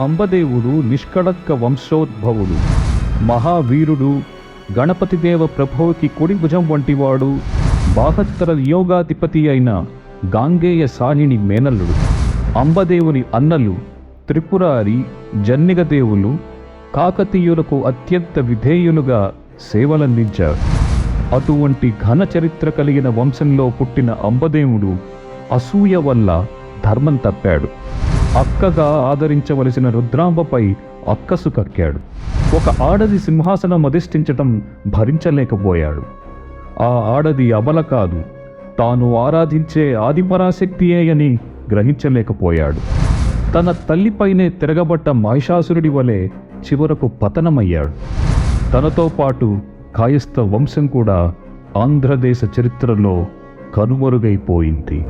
అంబదేవుడు నిష్కళంక వంశోద్భవుడు. మహావీరుడు గణపతిదేవ ప్రభువుకి కుడి భుజం వంటివాడు బాహత్తర యోగాధిపతి అయిన గాంగేయ సానిని మేనల్లుడు. అంబదేవుని అన్నలు త్రిపురారి జన్నిగదేవులు కాకతీయులకు అత్యంత విధేయులుగా సేవలందించారు. అటువంటి ఘన చరిత్ర కలిగిన వంశంలో పుట్టిన అంబదేవుడు అసూయ వల్ల ధర్మం తప్పాడు. అక్కగా ఆదరించవలసిన రుద్రాంబపై అక్కసు కక్కాడు. ఒక ఆడది సింహాసనం అధిష్ఠించటం భరించలేకపోయాడు. ఆ ఆడది అబల కాదు తాను ఆరాధించే ఆదిపరాశక్తియే అని గ్రహించలేకపోయాడు. తన తల్లిపైనే తిరగబట్ట మహిషాసురుడి వలె చివరకు పతనమయ్యాడు. తనతో పాటు కాయస్థ వంశం కూడా ఆంధ్రదేశ చరిత్రలో కనుమరుగైపోయింది.